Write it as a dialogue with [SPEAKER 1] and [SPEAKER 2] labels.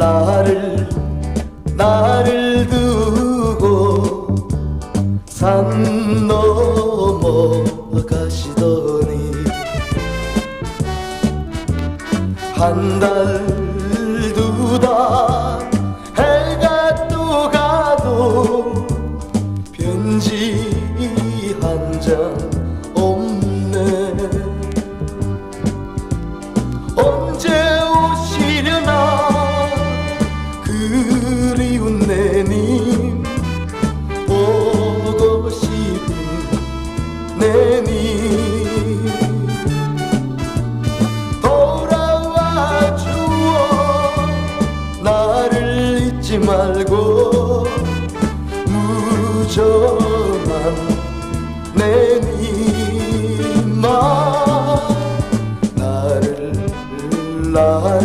[SPEAKER 1] 나를 나를 두고 산 넘어 가시더니 한 달 두 달 해가 또 가도 편지 한장 그리운 내님. 보고 싶은 내님. 돌아와 주어 나를 잊지 말고 무정한 내님만 나를 나